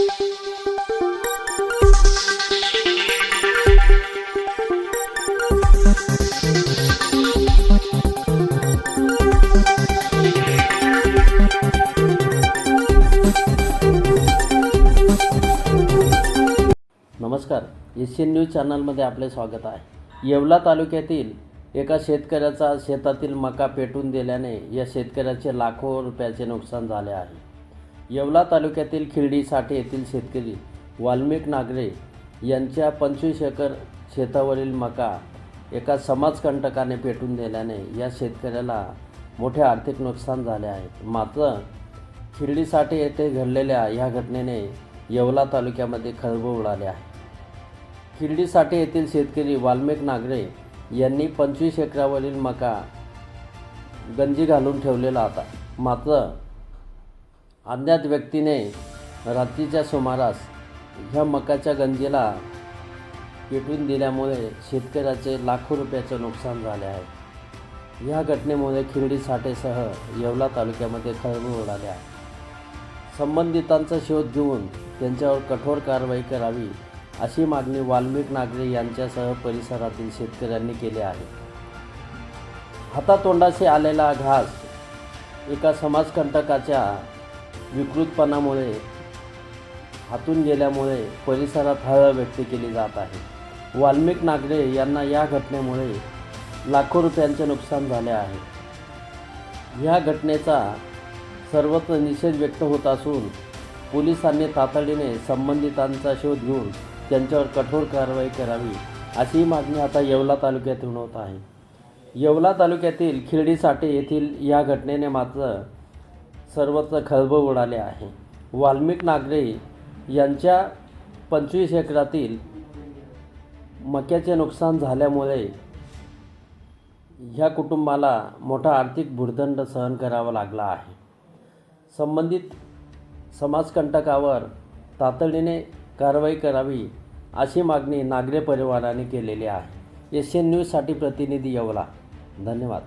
नमस्कार Asian news चॅनलमध्ये आपले स्वागत आहे. येवला तालुक्यातील एका शेतकऱ्याचा शेतातील मका पेटून दिल्याने या शेतकऱ्याचे लाखो रुपयाचे नुकसान झाले आहे. येवला तालुक्यातील खिरडी साठे येथील शेतकरी वाल्मिक नागरे यांच्या पंचवीस एकर शेतावरील मका एका समाजकंटकाने पेटून दिल्याने या शेतकऱ्याला मोठे आर्थिक नुकसान झाले आहे. मात्र खिरडी साठे येथे घडलेल्या ह्या घटनेने येवला तालुक्यामध्ये खळबळ उडाले आहे. खिरडी साठे येथील शेतकरी वाल्मिक नागरे यांनी पंचवीस एकरावरील मका गंजी घालून ठेवलेला होता. मात्र अज्ञात व्यक्तीने रात्रीच्या सुमारास ह्या मकाच्या गंजीला पेटून दिल्यामुळे शेतकऱ्याचे लाखो रुपयाचे नुकसान झाले आहे. या घटनेमुळे खिरडी साठेसह येवला तालुक्यामध्ये खळबळ उडाल्या आहे. संबंधितांचा शोध घेऊन त्यांच्यावर कठोर कारवाई करावी अशी मागणी वाल्मिक नागरे यांच्यासह परिसरातील शेतकऱ्यांनी केली आहे. हातातोंडाशी आलेला घास एका समाजकंटकाच्या विकृतपणामुळे हातून गेल्यामुळे परिसरात हळहळ व्यक्त केली जात आहे. वाल्मिक नागरे यांना या घटनेमुळे लाखो रुपयांचे नुकसान झाले आहे. ह्या घटनेचा सर्वत्र निषेध व्यक्त होत असून पोलिसांनी तातडीने संबंधितांचा शोध घेऊन त्यांच्यावर कठोर कारवाई करावी अशी मागणी आता येवला तालुक्यातून होत आहे. येवला तालुक्यातील खिरडी साठे येथील या घटनेने मात्र सर्वत्र खळबळ उडाले आहे. वाल्मिक नागरे यांच्या पंचवीस एकरातील मक्याचे नुकसान झाल्यामुळे ह्या कुटुंबाला मोठा आर्थिक भुर्दंड सहन करावा लागला आहे. संबंधित समाजकंटकावर तातडीने कारवाई करावी अशी मागणी नागरे परिवाराने केलेली आहे. एशियन न्यूजसाठी प्रतिनिधी येवला. धन्यवाद.